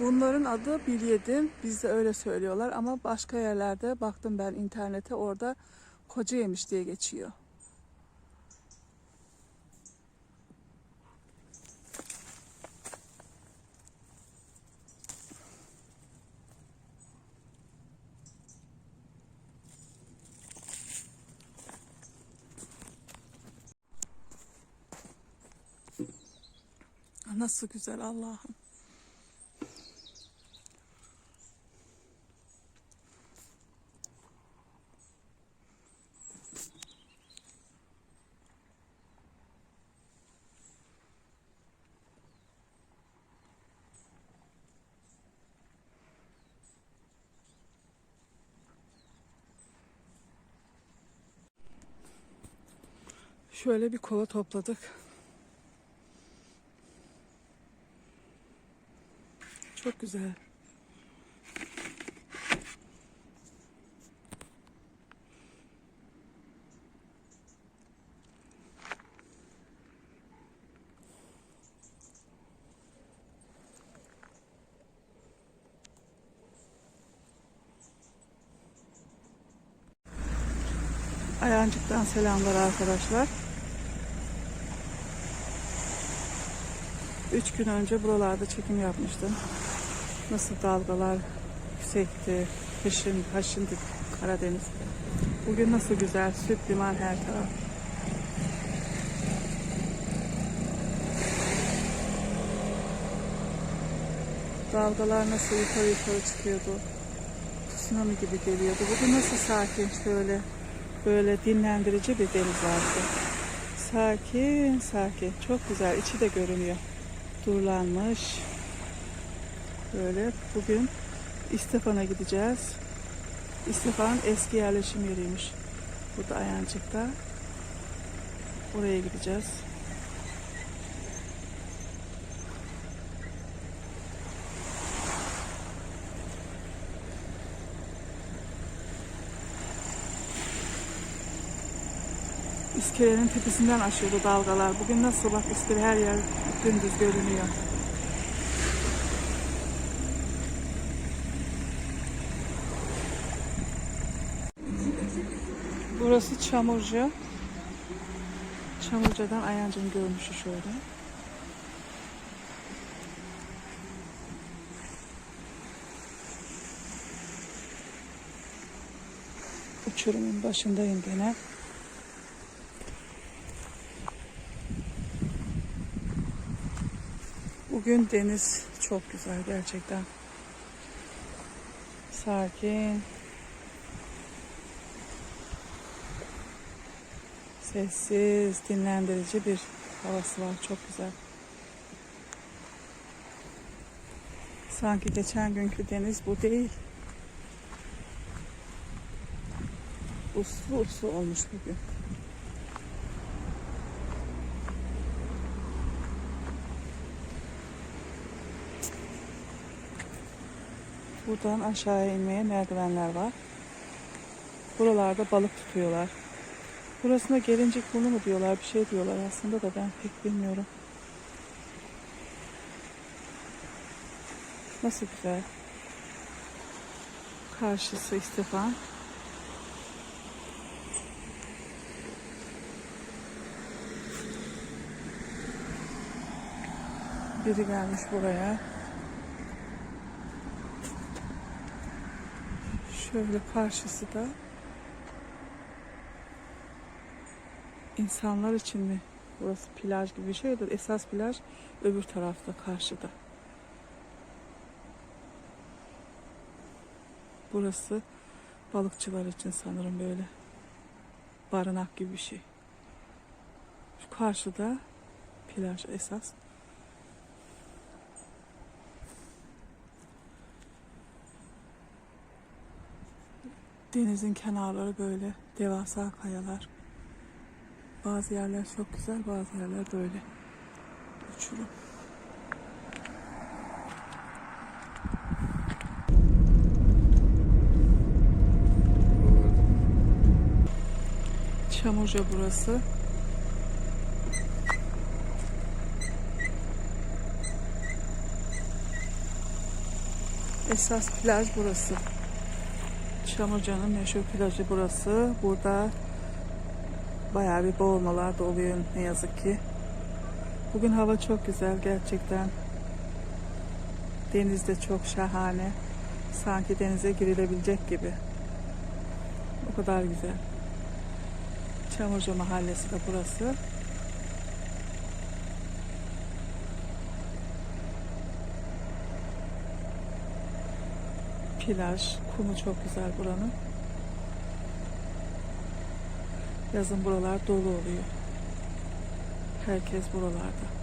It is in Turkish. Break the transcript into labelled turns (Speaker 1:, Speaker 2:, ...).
Speaker 1: Bunların adı bilyedim. Bizde öyle söylüyorlar ama başka yerlerde baktım ben internete orada koca yemiş diye geçiyor. Nasıl güzel Allah'ım. Şöyle bir kova topladık. Çok güzel. Ayancık'tan selamlar arkadaşlar. Üç gün önce buralarda çekim yapmıştım. Nasıl dalgalar yüksekti, kışın, haşındı Karadeniz. Bugün nasıl güzel, süt liman her taraf. Dalgalar nasıl yukarı yukarı çıkıyordu. Tsunami gibi geliyordu. Bugün nasıl sakin şöyle böyle dinlendirici bir deniz vardı. Sakin sakin çok güzel içi de görünüyor. Durlanmış. Böyle bugün İstefan'a gideceğiz. İstefan eski yerleşim yeriymiş. Burada Ayancık'ta. Oraya gideceğiz. İskelenin tepesinden aşıyordu dalgalar. Bugün nasıl bak iskele her yer gündüz görünüyor. Burası Çamurcu. Çamurca'dan Ayancı'nın görünüşü şöyle. Uçurumun başındayım gene. Bugün deniz çok güzel gerçekten. Sakin. Sessiz, dinlendirici bir havası var. Çok güzel. Sanki geçen günkü deniz bu değil. Uslu uslu olmuş bugün. Buradan aşağıya inmeye merdivenler var. Buralarda balık tutuyorlar. Burasına gelincik burnu mu diyorlar, bir şey diyorlar aslında da ben pek bilmiyorum. Nasıl güzel. Karşısı İstefan. Biri gelmiş buraya. Şöyle karşısı da insanlar için mi? Burası plaj gibi bir şey de esas plaj öbür tarafta karşıda. Burası balıkçılar için sanırım böyle barınak gibi bir şey. Şu karşıda plaj esas. Denizin kenarları böyle devasa kayalar. Bazı yerler çok güzel, bazı yerler böyle uçurum. Çamurca burası. Esas plaj burası. Çamurca'nın meşhur plajı burası. Burada bayağı bir boğulmalar da oluyor ne yazık ki. Bugün hava çok güzel gerçekten. Deniz de çok şahane. Sanki denize girilebilecek gibi. O kadar güzel. Çamurca Mahallesi de burası. Plaj, kumu çok güzel buranın. Yazın buralar dolu oluyor. Herkes buralarda.